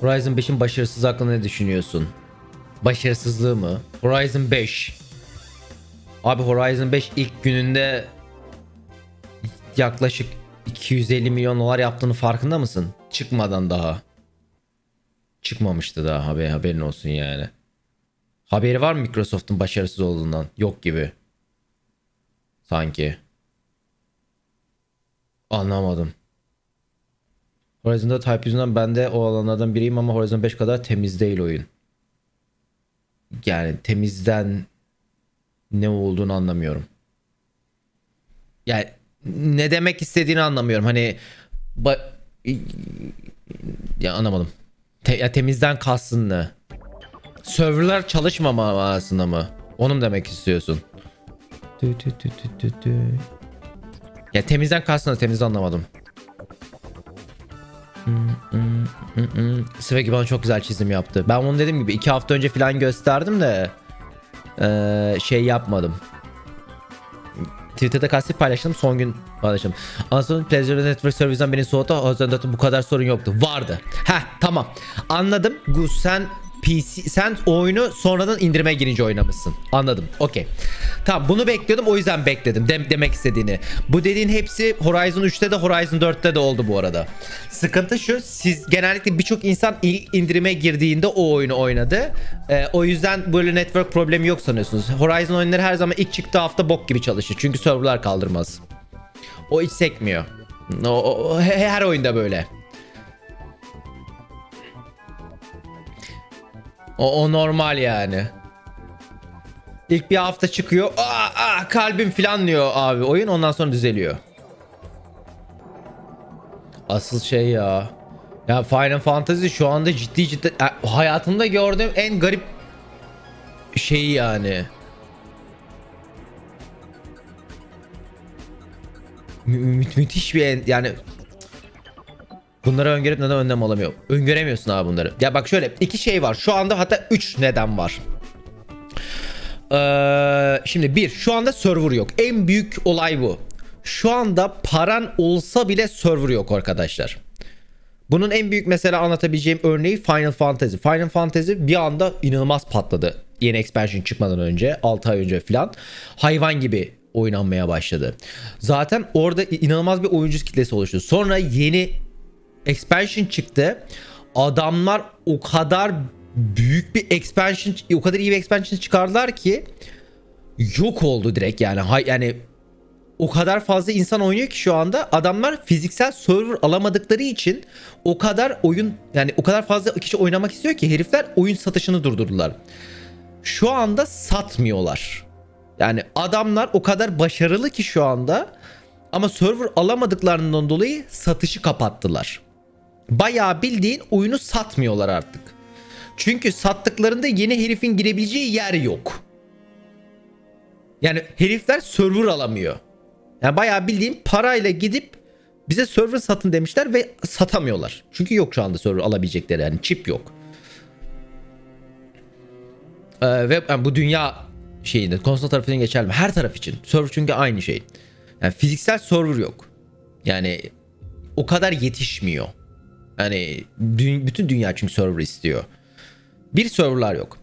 Horizon 5'in başarısız hakkında ne düşünüyorsun? Başarısızlığı mı? Horizon 5. Abi Horizon 5 ilk gününde yaklaşık 250 milyon dolar yaptığını farkında mısın? Çıkmadan daha. Çıkmamıştı daha haber, haberin olsun yani. Haberi var mı Microsoft'un başarısız olduğundan? Yok gibi. Sanki. Anlamadım. Horizon'da Type yüzünden ben de o alanlardan biriyim ama Horizon 5 kadar temiz değil oyun. Yani temizden ne olduğunu anlamıyorum. Yani ne demek istediğini anlamıyorum. Hani ba- ya anlamadım. Te- ya temizden kastın ne? Serverlar çalışmama manasında mı? Onu mu demek istiyorsun? Tü tü tü tü tü tü. Ya temizden kastın ne? Temizden anlamadım. Svegi bana çok güzel çizim yaptı. Ben onu dediğim gibi iki hafta önce falan gösterdim de eee, şey yapmadım. Twitter'da kastif paylaştım son gün paylaştım. Anasının Pleasure Network Service'den beni soğuttu. De bu kadar sorun yoktu. Vardı. Heh tamam. Anladım. Gus sen PC sen oyunu sonradan indirmeye girince oynamışsın. Anladım. Okey. Tamam bunu bekliyordum o yüzden bekledim dem- demek istediğini. Bu dediğin hepsi Horizon 3'te de Horizon 4'te de oldu bu arada. Sıkıntı şu siz genellikle birçok insan ilk indirime girdiğinde o oyunu oynadı. Ee, o yüzden böyle network problemi yok sanıyorsunuz. Horizon oyunları her zaman ilk çıktığı hafta bok gibi çalışır. Çünkü serverlar kaldırmaz. O hiç sekmiyor. O- o- he- her oyunda böyle. O, o normal yani. İlk bir hafta çıkıyor. Aa, aa, kalbim falan diyor abi oyun. Ondan sonra düzeliyor. Asıl şey ya. Ya Final Fantasy şu anda ciddi ciddi hayatımda gördüğüm en garip şey yani. Mü- mü- müthiş bir yani Bunları öngörüp neden önlem alamıyor? Öngöremiyorsun abi bunları. Ya bak şöyle iki şey var. Şu anda hatta üç neden var. Ee, şimdi bir şu anda server yok. En büyük olay bu. Şu anda paran olsa bile server yok arkadaşlar. Bunun en büyük mesela anlatabileceğim örneği Final Fantasy. Final Fantasy bir anda inanılmaz patladı. Yeni expansion çıkmadan önce 6 ay önce falan hayvan gibi oynanmaya başladı. Zaten orada inanılmaz bir oyuncu kitlesi oluştu. Sonra yeni expansion çıktı. Adamlar o kadar büyük bir expansion o kadar iyi bir expansion çıkardılar ki yok oldu direkt yani. Hay, yani o kadar fazla insan oynuyor ki şu anda adamlar fiziksel server alamadıkları için o kadar oyun yani o kadar fazla kişi oynamak istiyor ki herifler oyun satışını durdurdular. Şu anda satmıyorlar. Yani adamlar o kadar başarılı ki şu anda ama server alamadıklarından dolayı satışı kapattılar. Bayağı bildiğin oyunu satmıyorlar artık. Çünkü sattıklarında yeni herifin girebileceği yer yok. Yani herifler server alamıyor. Yani bayağı bildiğin parayla gidip bize server satın demişler ve satamıyorlar. Çünkü yok şu anda server alabilecekleri yani çip yok. Ee, ve yani bu dünya şeyinde konsol tarafından geçerli mi? Her taraf için. Server çünkü aynı şey. Yani fiziksel server yok. Yani o kadar yetişmiyor. Yani dü- bütün dünya çünkü server istiyor. Bir serverlar yok.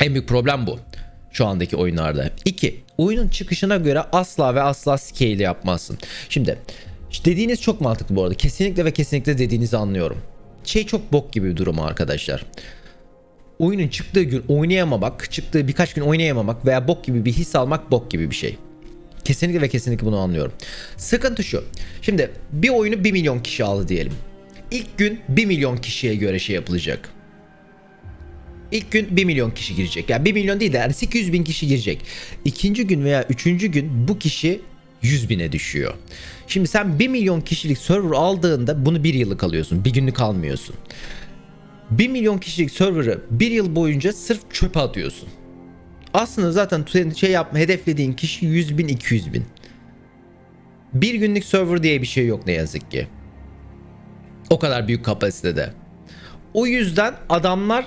En büyük problem bu. Şu andaki oyunlarda. İki, oyunun çıkışına göre asla ve asla scale yapmazsın. Şimdi dediğiniz çok mantıklı bu arada. Kesinlikle ve kesinlikle dediğinizi anlıyorum. Şey çok bok gibi bir durum arkadaşlar. Oyunun çıktığı gün oynayamamak, çıktığı birkaç gün oynayamamak veya bok gibi bir his almak bok gibi bir şey. Kesinlikle ve kesinlikle bunu anlıyorum. Sıkıntı şu. Şimdi bir oyunu 1 milyon kişi aldı diyelim. İlk gün 1 milyon kişiye göre şey yapılacak. İlk gün 1 milyon kişi girecek. Yani 1 milyon değil de yani 800 bin kişi girecek. İkinci gün veya üçüncü gün bu kişi 100 bine düşüyor. Şimdi sen 1 milyon kişilik server aldığında bunu bir yıllık alıyorsun. Bir günlük almıyorsun. 1 milyon kişilik server'ı bir yıl boyunca sırf çöpe atıyorsun. Aslında zaten senin şey yapma hedeflediğin kişi 100 bin 200 bin. Bir günlük server diye bir şey yok ne yazık ki. O kadar büyük kapasitede. O yüzden adamlar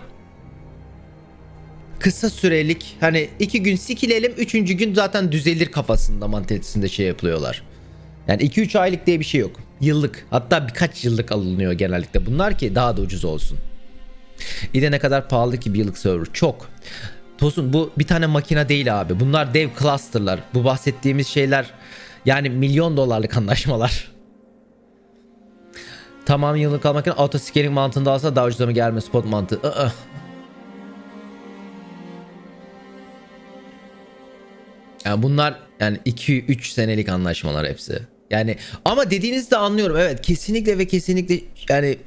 kısa sürelik hani iki gün sikilelim üçüncü gün zaten düzelir kafasında mantalitesinde şey yapıyorlar. Yani 2-3 aylık diye bir şey yok. Yıllık hatta birkaç yıllık alınıyor genellikle bunlar ki daha da ucuz olsun. İyi de ne kadar pahalı ki bir yıllık server. Çok. Tosun bu bir tane makine değil abi. Bunlar dev cluster'lar. Bu bahsettiğimiz şeyler yani milyon dolarlık anlaşmalar. Tamam yıllık almak için auto scaling mantığında alsa daha ucuza mı gelme spot mantığı. Iı. Yani bunlar yani 2-3 senelik anlaşmalar hepsi. Yani ama dediğinizi de anlıyorum. Evet kesinlikle ve kesinlikle yani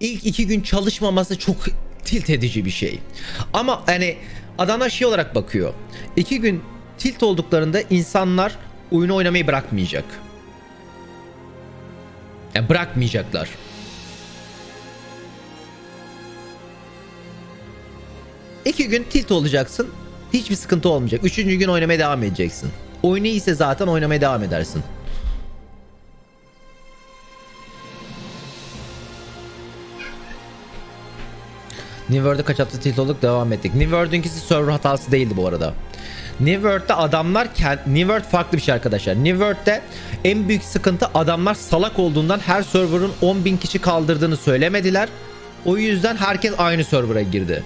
ilk iki gün çalışmaması çok tilt edici bir şey. Ama hani adamlar şey olarak bakıyor. İki gün tilt olduklarında insanlar oyunu oynamayı bırakmayacak. Yani bırakmayacaklar. İki gün tilt olacaksın. Hiçbir sıkıntı olmayacak. Üçüncü gün oynamaya devam edeceksin. Oyunu iyiyse zaten oynamaya devam edersin. New World'e kaç hafta tilt olduk devam ettik. New World'ünkisi server hatası değildi bu arada. New World'de adamlar New World farklı bir şey arkadaşlar. New World'de en büyük sıkıntı adamlar salak olduğundan her server'ın 10.000 kişi kaldırdığını söylemediler. O yüzden herkes aynı server'a girdi.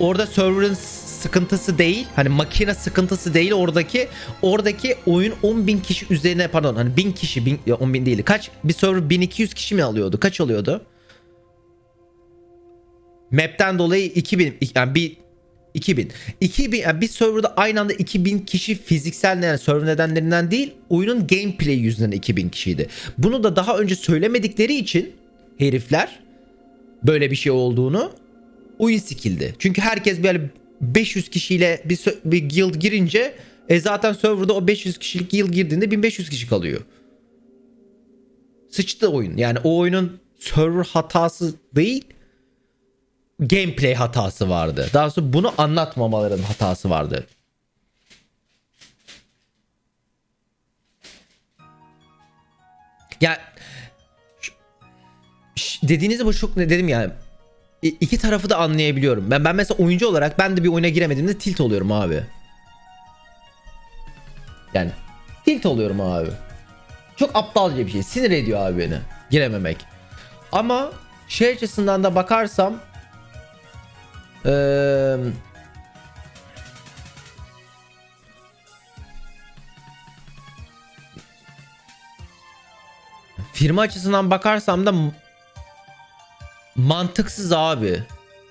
Orada server'ın sıkıntısı değil. Hani makine sıkıntısı değil oradaki. Oradaki oyun 10.000 kişi üzerine pardon hani 1000 kişi 1000 ya 10.000 değil. Kaç bir server 1200 kişi mi alıyordu? Kaç alıyordu? Map'ten dolayı 2000 yani bir 2000. 2000 yani bir serverda aynı anda 2000 kişi fiziksel yani server nedenlerinden değil oyunun gameplay yüzünden 2000 kişiydi. Bunu da daha önce söylemedikleri için herifler böyle bir şey olduğunu oyun sikildi. Çünkü herkes böyle 500 kişiyle bir, bir guild girince e zaten serverda o 500 kişilik guild girdiğinde 1500 kişi kalıyor. Sıçtı oyun. Yani o oyunun server hatası değil gameplay hatası vardı. Daha sonra bunu anlatmamaların hatası vardı. Ya ş- dediğinizi bu çok ne dedim yani İ- iki tarafı da anlayabiliyorum. Ben ben mesela oyuncu olarak ben de bir oyuna giremediğimde tilt oluyorum abi. Yani tilt oluyorum abi. Çok aptalca bir şey. Sinir ediyor abi beni. Girememek. Ama şey açısından da bakarsam eee firma açısından bakarsam da mantıksız abi.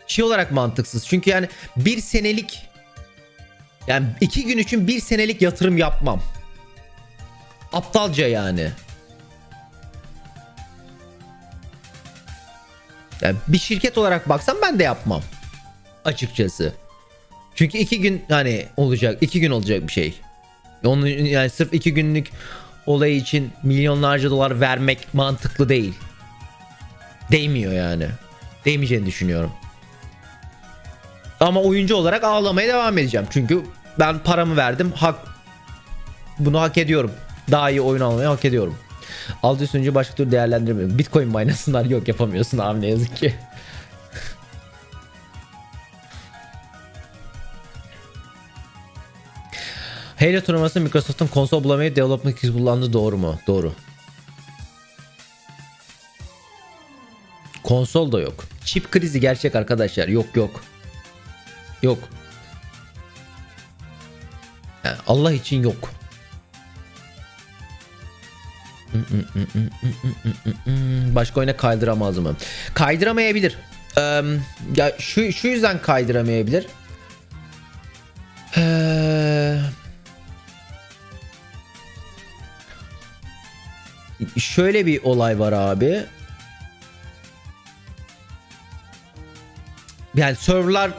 Şey olarak mantıksız. Çünkü yani bir senelik yani iki gün için bir senelik yatırım yapmam. Aptalca yani. Yani bir şirket olarak baksam ben de yapmam. Açıkçası. Çünkü iki gün hani olacak, iki gün olacak bir şey. Onun yani sırf iki günlük olay için milyonlarca dolar vermek mantıklı değil. Değmiyor yani. Değmeyeceğini düşünüyorum. Ama oyuncu olarak ağlamaya devam edeceğim. Çünkü ben paramı verdim. Hak bunu hak ediyorum. Daha iyi oyun almayı hak ediyorum. Aldığı sunucu başka türlü değerlendirmiyorum. Bitcoin minasınlar yok yapamıyorsun abi ne yazık ki. Halo turnuvası Microsoft'un konsol bulamayıp development kit kullandığı doğru mu? Doğru. Konsol da yok. Çip krizi gerçek arkadaşlar. Yok yok. Yok. Yani Allah için yok. Başka oyuna kaydıramaz mı? Kaydıramayabilir. Eee, ya şu şu yüzden kaydıramayabilir. Eee şöyle bir olay var abi. Yani serverlar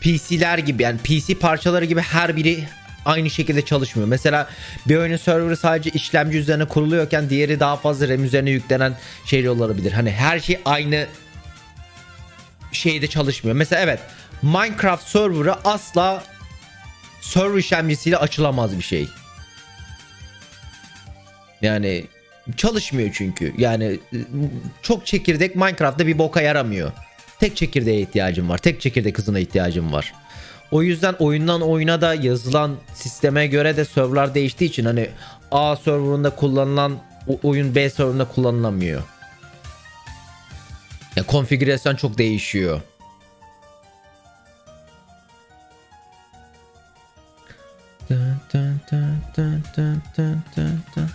PC'ler gibi yani PC parçaları gibi her biri aynı şekilde çalışmıyor. Mesela bir oyunun serverı sadece işlemci üzerine kuruluyorken diğeri daha fazla RAM üzerine yüklenen şeyler olabilir. Hani her şey aynı şeyde çalışmıyor. Mesela evet Minecraft serverı asla server işlemcisiyle açılamaz bir şey. Yani çalışmıyor çünkü. Yani çok çekirdek Minecraft'ta bir boka yaramıyor. Tek çekirdeğe ihtiyacım var. Tek çekirdek hızına ihtiyacım var. O yüzden oyundan oyuna da yazılan sisteme göre de serverlar değiştiği için hani A serverında kullanılan oyun B serverında kullanılamıyor. Ya konfigürasyon çok değişiyor. Dun dun dun dun dun dun dun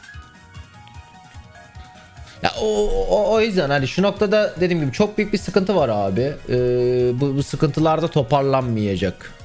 o, o, yüzden hani şu noktada dediğim gibi çok büyük bir sıkıntı var abi. Ee, bu, bu sıkıntılar da toparlanmayacak.